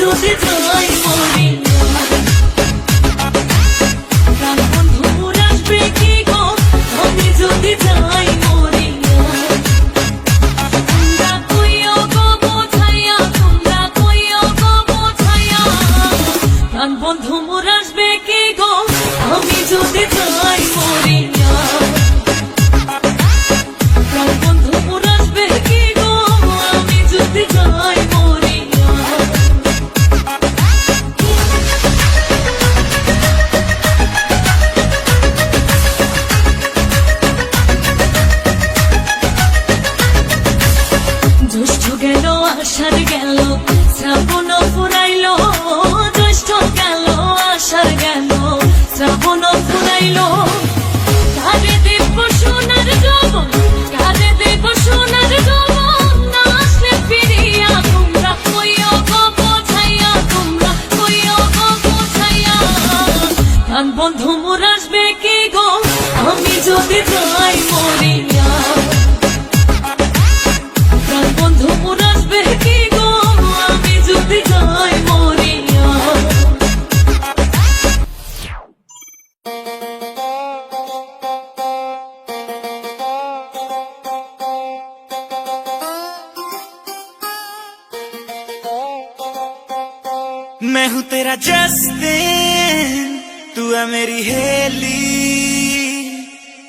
যদি তুই মরবি শ্রাবণ ফুরাইল জ্যৈষ্ঠ কালো আষাঢ় গেল শ্রাবণ मैं हूँ तेरा जस्टिन, तू है मेरी हेली।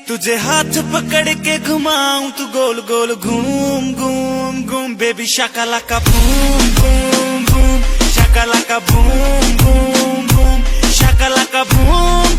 तुझे हाथ पकड़ के घुमाऊं, तू गोल गोल घूम घूम घूम बेबी शकला का घूम घूम बूम शकला का घूम घूम बूम शकला का बूम।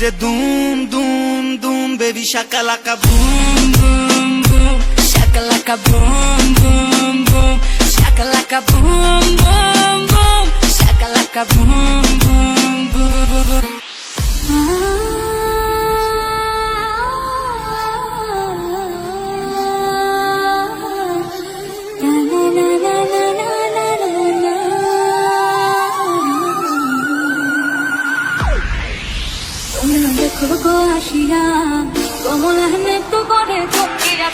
যে দুম দুম দুম, বেবি শাকালাকা বুম বুম বুম। শাকালাকা বুম বুম বুম। শাকালাকা বুম বুম বুম। শাকালাকা বুম ফকিরা